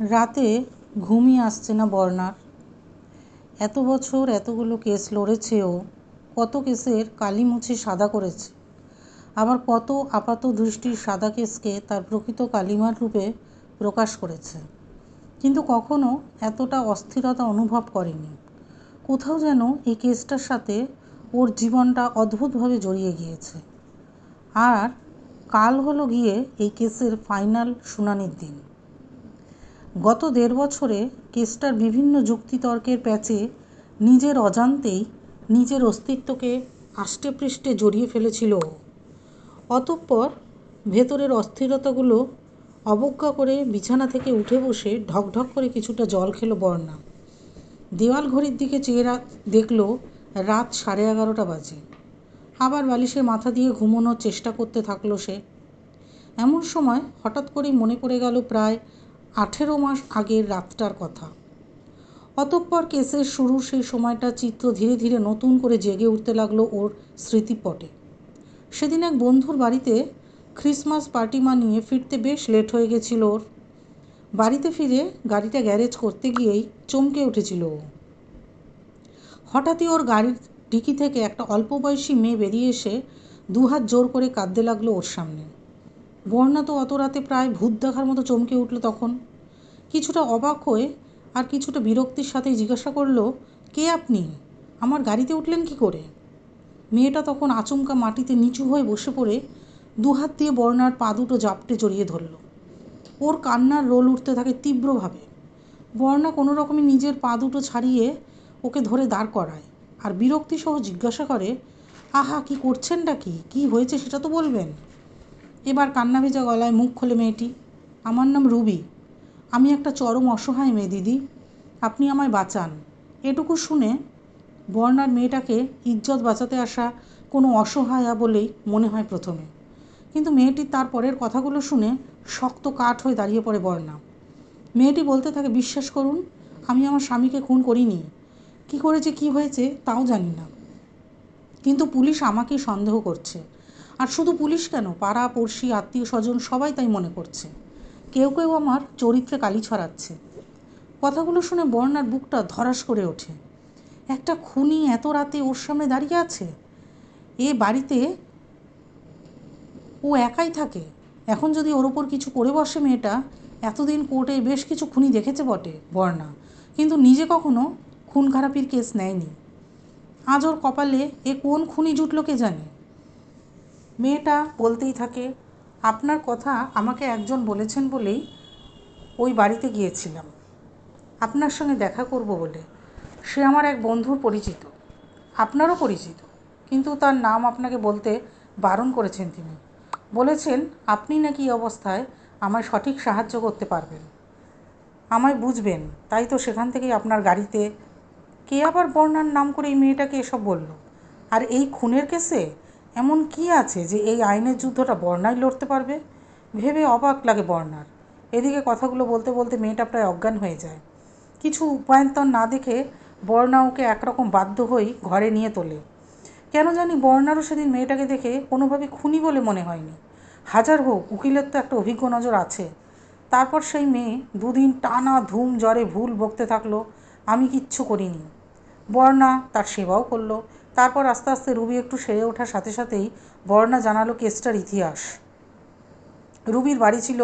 রাতে ঘুমই আসছে না বর্ণার। এত বছর এতগুলো কেস লড়েছে ও কত কেসের কালি মুছে সাদা করেছে। আবার কত আপাত দৃষ্টির সাদা কেসকে তার প্রকৃত কালিমার রূপে প্রকাশ করেছে। কিন্তু কখনো এতটা অস্থিরতা অনুভব করেনি। কোথাও যেন এই কেসটার সাথে ওর জীবনটা অদ্ভুতভাবে জড়িয়ে গিয়েছে। আর কাল হলো গিয়ে এই কেসের ফাইনাল শুনানির দিন। গত দেড় বছরে কেসটার বিভিন্ন যুক্তিতর্কের প্যাচে নিজের অজান্তেই নিজের অস্তিত্বকে আষ্টেপৃষ্ঠে জড়িয়ে ফেলেছিল। ও অতঃপর ভেতরের অস্থিরতাগুলো অবজ্ঞা করে বিছানা থেকে উঠে বসে ঢকঢক করে কিছুটা জল খেলো বর্ণা। দেওয়াল ঘড়ির দিকে চেয়ে দেখল রাত সাড়ে এগারোটা বাজে। আবার বালিশে মাথা দিয়ে ঘুমোনোর চেষ্টা করতে থাকল সে। এমন সময় হঠাৎ করেই মনে পড়ে গেল প্রায় আঠেরো মাস আগের রাতটার কথা। অতঃপর কেসের শুরু সেই সময়টা চিত্র ধীরে ধীরে নতুন করে জেগে উঠতে লাগল ওর স্মৃতিপটে। সেদিন এক বন্ধুর বাড়িতে ক্রিসমাস পার্টি মানিয়ে ফিরতে বেশ লেট হয়ে গেছিল ওর। বাড়িতে ফিরে গাড়িটা গ্যারেজ করতে গিয়েই চমকে উঠেছিল ও। হঠাৎই ওর গাড়ির ডিকি থেকে একটা অল্প বয়সী মেয়ে বেরিয়ে এসে দুহাত জোর করে কাঁদতে লাগল ওর সামনে। বর্ণা তো অত রাতে প্রায় ভূত দেখার মতো চমকে উঠল তখন। কিছুটা অবাক হয়ে আর কিছুটা বিরক্তির সাথেই জিজ্ঞাসা করল, কে আপনি? আমার গাড়িতে উঠলেন কি করে? মেয়েটা তখন আচমকা মাটিতে নিচু হয়ে বসে পড়ে দুহাত দিয়ে বর্ণার পা দুটো জাপটে জড়িয়ে ধরল। ওর কান্নার রোল উঠতে থাকে তীব্রভাবে। বর্ণা কোনো রকমে নিজের পা দুটো ছাড়িয়ে ওকে ধরে দাঁড় করায় আর বিরক্তিসহ জিজ্ঞাসা করে, আহা, কি করছেনটা কি? কি হয়েছে সেটা তো বলবেন। এবার কান্না ভেজা গলায় মুখ খোলে মেয়েটি। আমার নাম রুবি। আমি একটা চরম অসহায় মেয়ে, দিদি। আপনি আমায় বাঁচান। এটুকু শুনে বর্ণার মেয়েটাকে ইজ্জত বাঁচাতে আসা কোনো অসহায়া বলেই মনে হয় প্রথমে। কিন্তু মেয়েটি তার পরের কথাগুলো শুনে শক্ত কাঠ হয়ে দাঁড়িয়ে পড়ে বর্ণা। মেয়েটি বলতে থাকে, বিশ্বাস করুন, আমি আমার স্বামীকে খুন করিনি। কি করেছে, কি হয়েছে, তাও জানি না। কিন্তু পুলিশ আমাকেই সন্দেহ করছে। আর শুধু পুলিশ কেন? পাড়া, পড়শি, আত্মীয় স্বজন সবাই তাই মনে করছে। কেউ কেউ আমার চরিত্রে কালি ছড়াচ্ছে। কথাগুলো শুনে বর্ণার বুকটা ধরাস করে ওঠে। একটা খুনি এত রাতে ওর সামনে দাঁড়িয়ে আছে? এ বাড়িতে ও একাই থাকে। এখন যদি ওর ওপর কিছু করে বসে মেয়েটা, এতদিন কোর্টে বেশ কিছু খুনি দেখেছে বটে বর্ণা। কিন্তু নিজে কখনো খুন খারাপির কেস নেয়নি। আজ ওর কপালে এ কোন খুনি জুটলো কে জানে? মেয়েটা বলতেই থাকে, আপনার কথা আমাকে একজন বলেছেন বলেই ওই বাড়িতে গিয়েছিলাম। আপনার সঙ্গে দেখা করব বলে। সে আমার এক বন্ধুর পরিচিত। আপনারও পরিচিত। কিন্তু তার নাম আপনাকে বলতে বারণ করেছেন তিনি। বলেছেন, আপনি নাকি অবস্থায় আমায় সঠিক সাহায্য করতে পারবেন। আমায় বুঝবেন। তাই তো সেখান থেকেই আপনার গাড়িতে কে আবার বর্ণার নাম করে এই মেয়েটাকে এসব বলল? আর এই খুনের কেসে? এমন কি আছে যে এই আইনের যুদ্ধটা বর্ণাই লড়তে পারবে? ভেবে অবাক লাগে বর্ণার। এদিকে কথাগুলো বলতে বলতে মেয়েটা প্রায় অজ্ঞান হয়ে যায়। কিছু উপায়ন্তর না দেখে বর্ণা ওকে একরকম বাধ্য হয়েই ঘরে নিয়ে তোলে। কেন জানি বর্ণারও সেদিন মেয়েটাকে দেখে কোনোভাবে খুনি বলে মনে হয়নি। হাজার হোক, উকিলের তো একটা অভিজ্ঞ নজর আছে। তারপর সেই মেয়ে দুদিন টানা ধুম জ্বরে ভুল বকতে থাকল, আমি কিচ্ছু করিনি। বর্ণা তার সেবাও করল তারপর আস্তে আস্তে রুবি একটু সেরে ওঠার সাথে সাথেই বর্ণা জানালো কেসটার ইতিহাস। রুবির বাড়ি ছিল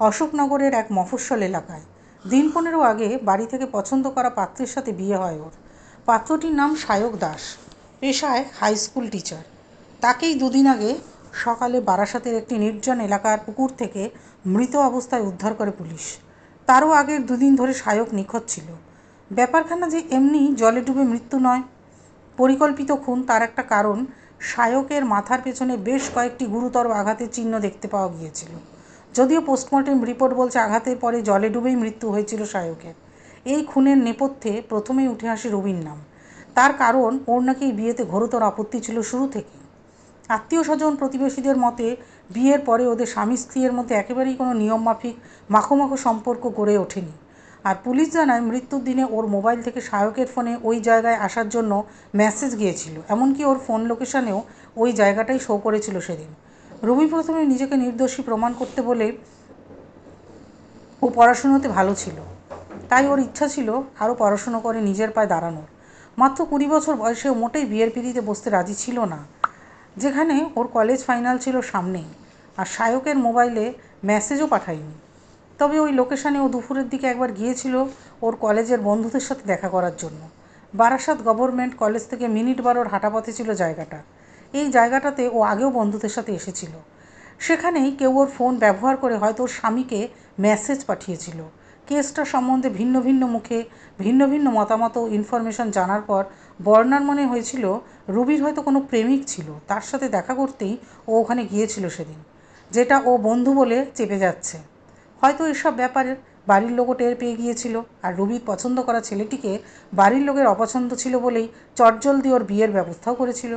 অশোকনগরের এক মফস্বল এলাকায়। দিন পনেরো আগে বাড়ি থেকে পছন্দ করা পাত্রের সাথে বিয়ে হয় ওর। পাত্রটির নাম সায়ক দাস, পেশায় হাই স্কুল টিচার তাকেই দুদিন আগে সকালে বারাসাতের একটি নির্জন এলাকার পুকুর থেকে মৃত অবস্থায় উদ্ধার করে পুলিশ। তারও আগের দুদিন ধরে সায়ক নিখোঁজ ছিল। ব্যাপারখানা যে এমনি জলে ডুবে মৃত্যু নয় পরিকল্পিত খুন, তার একটা কারণ সায়কের মাথার পেছনে বেশ কয়েকটি গুরুতর আঘাতের চিহ্ন দেখতে পাওয়া গিয়েছিল। যদিও পোস্টমর্টেম রিপোর্ট বলছে আঘাতের পরে জলে ডুবেই মৃত্যু হয়েছিল সায়কের এই খুনের নেপথ্যে প্রথমেই উঠে আসে রবির নাম। তার কারণ, ওর নাকি বিয়েতে ঘোরতর আপত্তি ছিল শুরু থেকে আত্মীয় স্বজন প্রতিবেশীদের মতে, বিয়ের পরে ওদের স্বামী স্ত্রীর মধ্যে একেবারেই কোনো নিয়মমাফিক মাখো মাখো সম্পর্ক গড়ে ওঠেনি। আর পুলিশ জানায় মৃত্যুর দিনে ওর মোবাইল থেকে সায়কের ফোনে ওই জায়গায় আসার জন্য মেসেজ গিয়েছিল। এমনকি ওর ফোন লোকেশানেও ওই জায়গাটাই শো করেছিল সেদিন। রবি প্রথমে নিজেকে নির্দোষী প্রমাণ করতে বলে ও পড়াশুনোতে ভালো ছিল। তাই ওর ইচ্ছা ছিল আরও পড়াশুনো করে নিজের পায়ে দাঁড়ানোর। মাত্র কুড়ি বছর বয়সে মোটেই বিয়ের পিড়িতে বসতে রাজি ছিল না, যেখানে ওর কলেজ ফাইনাল ছিল সামনেই। আর সায়কের মোবাইলে মেসেজও পাঠায়নি। তবে ওই লোকেশানে ও দুপুরের দিকে একবার গিয়েছিল ওর কলেজের বন্ধুদের সাথে দেখা করার জন্য। বারাসাত গভর্নমেন্ট কলেজ থেকে মিনিট বারোর হাঁটাপথে ছিল জায়গাটা। এই জায়গাটাতে ও আগেও বন্ধুদের সাথে এসেছিল। সেখানেই কেউ ওর ফোন ব্যবহার করে হয়তো ওর স্বামীকে মেসেজ পাঠিয়েছিল। কেসটা সম্বন্ধে ভিন্ন ভিন্ন মুখে, ভিন্ন ভিন্ন মতামত ও ইনফরমেশন জানার পর বর্ণার মনে হয়েছিল রুবির হয়তো কোনো প্রেমিক ছিল, তার সাথে দেখা করতেই ও ওখানে গিয়েছিল সেদিন, যেটা ও বন্ধু বলে চেপে যাচ্ছে। হয়তো এসব ব্যাপারে বাড়ির লোকও টের পেয়ে গিয়েছিল। আর রুবির পছন্দ করা ছেলেটিকে বাড়ির লোকের অপছন্দ ছিল বলেই চটজলদি ওর বিয়ের ব্যবস্থাও করেছিল।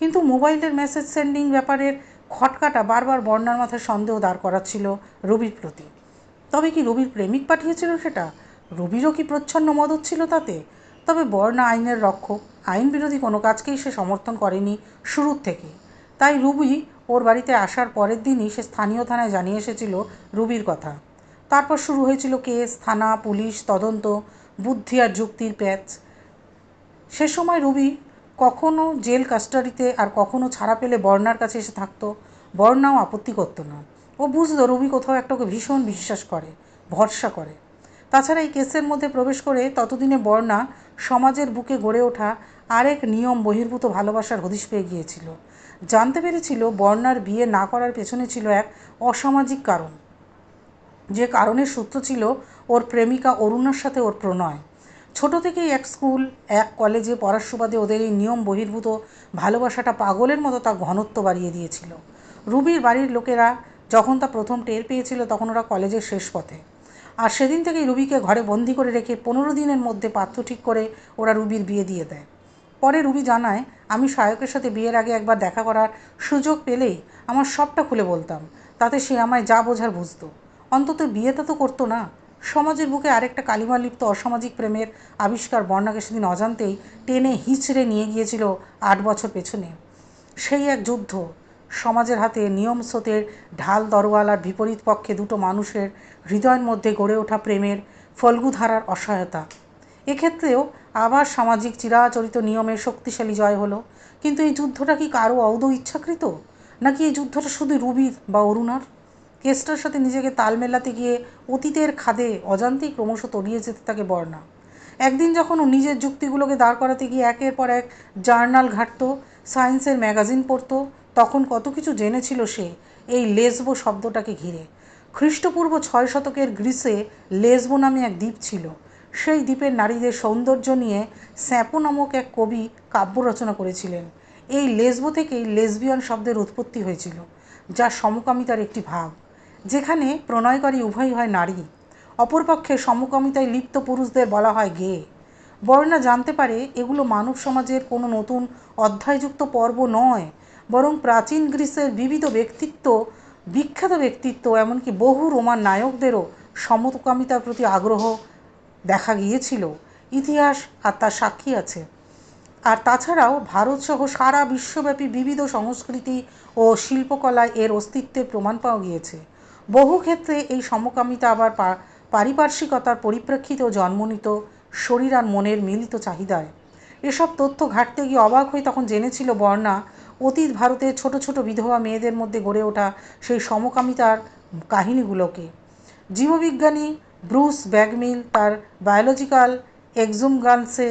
কিন্তু মোবাইলের মেসেজ সেন্ডিং ব্যাপারের খটকাটা বারবার বর্ণার মাথায় সন্দেহ দাঁড় করাচ্ছিল রবির প্রতি। তবে কি রবির প্রেমিক পাঠিয়েছিল সেটা? রবিরও কি প্রচ্ছন্ন মদত ছিল তাতে? তবে বর্ণা আইনের রক্ষক, আইন বিরোধী কোনো কাজকেই সে সমর্থন করেনি শুরুর থেকে তাই রুবি ওর বাড়িতে আসার পরের দিনই সে স্থানীয় থানায় জানিয়ে এসেছিল রুবির কথা। তারপর শুরু হয়েছিল কেস, থানা, পুলিশ, তদন্ত, বুদ্ধি আর যুক্তির প্যাচ। সে সময় রুবি কখনো জেল কাস্টাডিতে আর কখনো ছাড়া পেলে বর্ণার কাছে এসে থাকতো। বর্ণাও আপত্তি করতো না। ও বুঝতো রবি কোথাও একটা ওকে ভীষণ বিশ্বাস করে, ভরসা করে। তাছাড়া এই কেসের মধ্যে প্রবেশ করে ততদিনে বর্ণা সমাজের বুকে গড়ে ওঠা আরেক নিয়ম বহির্ভূত ভালোবাসার হদিশ পেয়ে গিয়েছিল। জানতে পেরেছিল বর্ণার বিয়ে না করার পেছনে ছিল এক অসামাজিক কারণ। যে কারণের সূত্র ছিল ওর প্রেমিকা অরুণার সাথে ওর প্রণয়। ছোট থেকেই এক স্কুল, এক কলেজে পড়ার সুবাদে ওদের এই নিয়ম বহির্ভূত ভালোবাসাটা পাগলের মতো তা ঘনত্ব বাড়িয়ে দিয়েছিল। রুবির বাড়ির লোকেরা যখন তা প্রথম টের পেয়েছিল তখন ওরা কলেজের শেষ পথে। আর সেদিন থেকেই রুবিকে ঘরে বন্দি করে রেখে পনেরো দিনের মধ্যে পাত্র ঠিক করে ওরা রুবির বিয়ে দিয়ে দেয়। পরে রুবি জানায়, আমি সায়কের সাথে বিয়ের আগে একবার দেখা করার সুযোগ পেলেই আমার সবটা খুলে বলতাম। তাতে সে আমায় যা বোঝার বুঝতো। অন্তত বিয়েটা তো করতো না। সমাজের বুকে আরেকটা কালিমালিপ্ত অসামাজিক প্রেমের আবিষ্কার বর্ণাকে সেদিন অজান্তেই টেনে হিচড়ে নিয়ে গিয়েছিল আট বছর পেছনে। সেই এক যুদ্ধ, সমাজের হাতে নিয়ম স্রোতের ঢাল দরওয়ালার বিপরীত পক্ষে দুটো মানুষের হৃদয়ের মধ্যে গড়ে ওঠা প্রেমের ফল্গুধারার অসহায়তা। এক্ষেত্রেও আবার সামাজিক চিরাচরিত নিয়মের শক্তিশালী জয় হলো। কিন্তু এই যুদ্ধটা কি কারও অউদ ইচ্ছাকৃত? নাকি এই যুদ্ধটা শুধু রুবির বা অরুণার? কেসটার সাথে নিজেকে তাল মেলাতে গিয়ে অতীতের খাদে অজান্তেই ক্রমশ তলিয়ে যেতে থাকে বর্ণা। একদিন যখন ও নিজের যুক্তিগুলোকে দাঁড় করাতে গিয়ে একের পর এক জার্নাল ঘাঁটত, সায়েন্সের ম্যাগাজিন পড়ত, তখন কত কিছু জেনেছিল সে এই লেসবো শব্দটাকে ঘিরে। খ্রিস্টপূর্ব ছয় শতকের গ্রিসে লেসবো নামে এক দ্বীপ ছিল। সেই দ্বীপের নারীদের সৌন্দর্য নিয়ে স্যাপো নামক এক কবি কাব্য রচনা করেছিলেন। এই লেসবো থেকেই লেসবিয়ান শব্দের উৎপত্তি হয়েছিল, যা সমকামিতার একটি ভাগ। যেখানে প্রণয়কারী উভয়ই হয় নারী, অপরপক্ষে সমকামিতায় লিপ্ত পুরুষদের বলা হয় গে। বর্ণা জানতে পারে এগুলো মানব সমাজের কোনো নতুন অধ্যায়যুক্ত পর্ব নয়, বরং প্রাচীন গ্রিসের বিবিধ ব্যক্তিত্ব, বিখ্যাত ব্যক্তিত্ব, এমনকি বহু রোমান নায়কদেরও সমকামিতার প্রতি আগ্রহ দেখা গিয়েছিল। ইতিহাস আর তার সাক্ষী আছে। আর তাছাড়াও ভারতসহ সারা বিশ্বব্যাপী বিবিধ সংস্কৃতি ও শিল্পকলায় এর অস্তিত্বের প্রমাণ পাওয়া গিয়েছে। বহু ক্ষেত্রে এই সমকামিতা আবার পারিপার্শ্বিকতার পরিপ্রেক্ষিতেও জন্ম নিত শরীর আর মনের মিলিত চাহিদায়। এসব তথ্য ঘাটতে গিয়ে অবাক হয়ে তখন জেনেছিল বর্ণা, অতীত ভারতের ছোট ছোট বিধবা মেয়েদের মধ্যে গড়ে ওঠা সেই সমকামিতার কাহিনীগুলোকে। জীববিজ্ঞানী ব্রুস ব্যাগমিল তার বায়োলজিক্যাল এক্সুমগানসে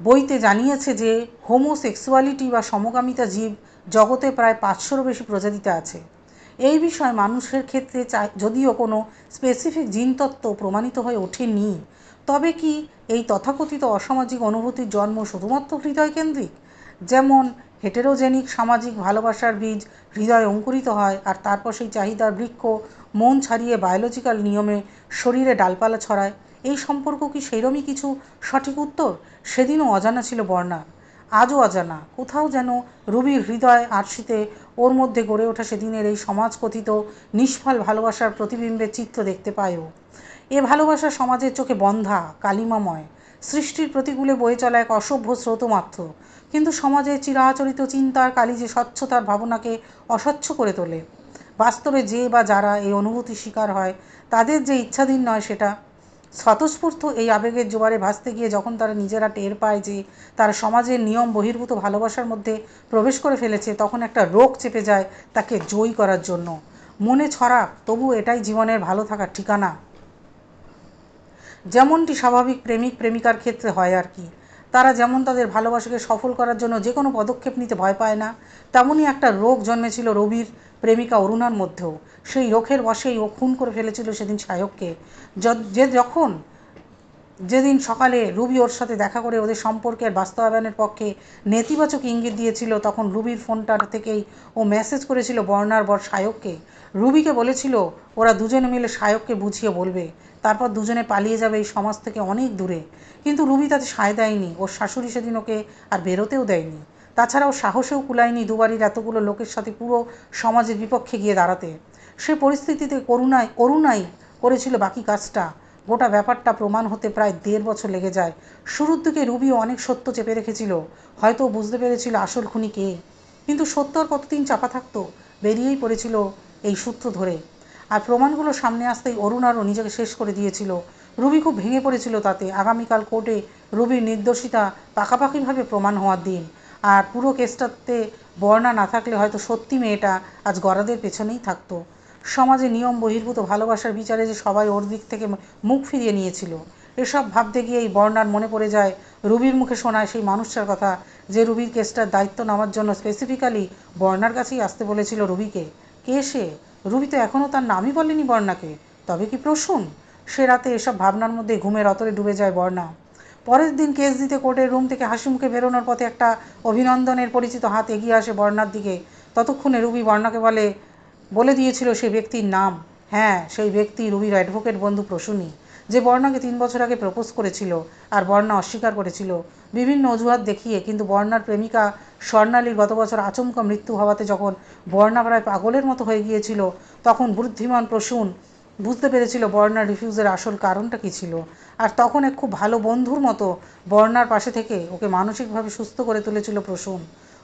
বইতে জানিয়েছে যে, হোমোসেক্সুয়ালিটি বা সমকামিতা জীব জগতে প্রায় পাঁচশোরও বেশি প্রজাতিতে আছে। এই বিষয়ে মানুষের ক্ষেত্রে যদিও কোনো স্পেসিফিক জিনতত্ত্ব প্রমাণিত হয়ে ওঠেনি, তবে কি এই তথাকথিত অসামাজিক অনুভূতির জন্ম শুধুমাত্র হৃদয় কেন্দ্রিক যেমন হেটেরোজেনিক সামাজিক ভালোবাসার বীজ হৃদয়ে অঙ্কুরিত হয় আর তারপর সেই চাহিদার বৃক্ষ মন ছাড়িয়ে বায়োলজিক্যাল নিয়মে শরীরে ডালপালা ছড়ায়, এই সম্পর্ক কি সেরমই কিছু সঠিক উত্তর? সেদিনও অজানা ছিল বর্ণা। আজও অজানা। কোথাও যেন রুবির হৃদয় আরশিতে ওর মধ্যে গড়ে ওঠা সেদিনের এই সমাজ কথিত নিষ্ফল ভালোবাসার প্রতিবিম্বের চিত্র দেখতে পায়ও এ ভালোবাসা সমাজের চোখে বন্ধা, কালিমাময়, সৃষ্টির প্রতিকূলে বয়ে চলা এক অসভ্য স্রোত মাত্র কিন্তু সমাজের চিরাচরিত চিন্তার কালি যে স্বচ্ছতার ভাবনাকে অস্বচ্ছ করে তোলে। বাস্তবে যে বা যারা এই অনুভূতি শিকার হয়, তাদের যে ইচ্ছাধীন নয় সেটা স্বতঃস্ফূর্ত এই আবেগের জোয়ারে ভাসতে গিয়ে যখন তারা নিজেরা টের পায় যে তারা সমাজের নিয়ম বহির্ভূত ভালোবাসার মধ্যে প্রবেশ করে ফেলেছে, তখন একটা রোগ চেপে যায় তাকে জয়ী করার জন্য। মনে ছড়া তবু এটাই জীবনের ভালো থাকার ঠিকানা। যেমনটি স্বাভাবিক প্রেমিক প্রেমিকার ক্ষেত্রে হয় আর কি। তারা যেমন তাদের ভালোবাসাকে সফল করার জন্য যে কোনো পদক্ষেপ নিতে ভয় পায় না, তেমনই একটা রোগ জন্মেছিল রবির প্রেমিকা অরুণার মধ্যেও। সেই রোখের বশেই ও খুন করে ফেলেছিল সেদিন সায়ককে। যে যখন, যেদিন সকালে রুবি ওর সাথে দেখা করে ওদের সম্পর্কের বাস্তবায়নের পক্ষে নেতিবাচক ইঙ্গিত দিয়েছিল, তখন রুবির ফোনটার থেকেই ও মেসেজ করেছিল বর্ণার বর সায়ককে। রুবিকে বলেছিল, ওরা দুজনে মিলে সায়ককে বুঝিয়ে বলবে। তারপর দুজনে পালিয়ে যাবে এই সমাজ থেকে অনেক দূরে। কিন্তু রুবি তাতে সায় দেয়নি। ওর শাশুড়ি সেদিন ওকে আর বেরোতেও দেয়নি। তাছাড়াও সাহসেও কুলায়নি দুবারির এতগুলো লোকের সাথে পুরো সমাজের বিপক্ষে গিয়ে দাঁড়াতে। সে পরিস্থিতিতে করুণায়, করুণাই করেছিল বাকি কাজটা। গোটা ব্যাপারটা প্রমাণ হতে প্রায় দেড় বছর লেগে যায়। শুরুর দিকে রুবিও অনেক সত্য চেপে রেখেছিল। হয়তো বুঝতে পেরেছিল আসল খুনি কে। কিন্তু সত্য আর কতদিন চাপা থাকতো, বেরিয়েই পড়েছিল এই সূত্র ধরে। আর প্রমাণগুলো সামনে আসতেই অরুণ আরও নিজেকে শেষ করে দিয়েছিল। রুবি খুব ভেঙে পড়েছিল তাতে। আগামীকাল কোর্টে রুবির নির্দোষিতা পাকাপাকিভাবে প্রমাণ হওয়ার দিন। আর পুরো কেসটাতে বর্ণা না থাকলে হয়তো সত্যি মেয়েটা আজ গরাদের পেছনেই থাকতো। সমাজে নিয়ম বহির্ভূত ভালোবাসার বিচারে যে সবাই ওর দিক থেকে মুখ ফিরিয়ে নিয়েছিল, এসব ভাবতে গিয়েই বর্ণার মনে পড়ে যায় রুবির মুখে শোনায় সেই মানুষটার কথা যে রুবির কেসটার দায়িত্ব নেওয়ার জন্য স্পেসিফিক্যালি বর্ণার কাছেই আসতে বলেছিল রুবিকে। কে সে? রুবি তো এখনও তার নামই বলেনি বর্ণাকে। তবে কি প্রসূন? সে রাতে এসব ভাবনার মধ্যে ঘুমের অতরে ডুবে যায় বর্ণা। পরের দিন কেস দিতে কোর্টের রুম থেকে হাসি মুখে বেরোনোর পথে একটা অভিনন্দনের পরিচিত হাত এগিয়ে আসে বর্ণার দিকে। ততক্ষণে রুবি বর্ণাকে বলে বলে দিয়েছিল সেই ব্যক্তির নাম। হ্যাঁ সেই ব্যক্তি রুবির অ্যাডভোকেট বন্ধু প্রসূনী, যে বর্ণাকে তিন বছর আগে প্রপোজ করেছিল আর বর্ণা অস্বীকার করেছিল। বিভিন্ন অজুহাত দেখিয়ে কিন্তু বর্ণার প্রেমিকা স্বর্ণালীর গত বছর আচমকা মৃত্যু হওয়াতে যখন বর্ণা প্রায় পাগলের মতো হয়ে গিয়েছিল, তখন বুদ্ধিমান প্রসূন বুঝতে পেরেছিল বর্ণার রিফিউজের আসল কারণটা কী ছিল। আর তখন এক খুব ভালো বন্ধুর মতো বর্ণার পাশে থেকে ওকে মানসিকভাবে সুস্থ করে তুলেছিল প্রসূন।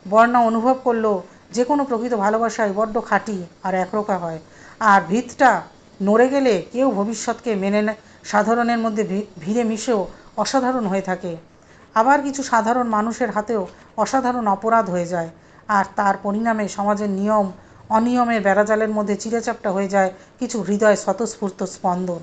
বর্ণা অনুভব করল, যে কোনো প্রকৃত ভালোবাসায় বড্ড খাঁটি আর একরোকা হয়। আর ভিতটা নড়ে গেলে কেউ ভবিষ্যৎকে মেনে সাধারণের মধ্যে ভিড়ে মিশেও অসাধারণ হয়ে থাকে। আবার কিছু সাধারণ মানুষের হাতেও অসাধারণ অপরাধ হয়ে যায়। আর তার পরিণামে সমাজের নিয়ম অনিয়মের বেড়াজালের মধ্যে চিরেচাপটা হয়ে যায় কিছু হৃদয় স্বতঃস্ফূর্ত স্পন্দন।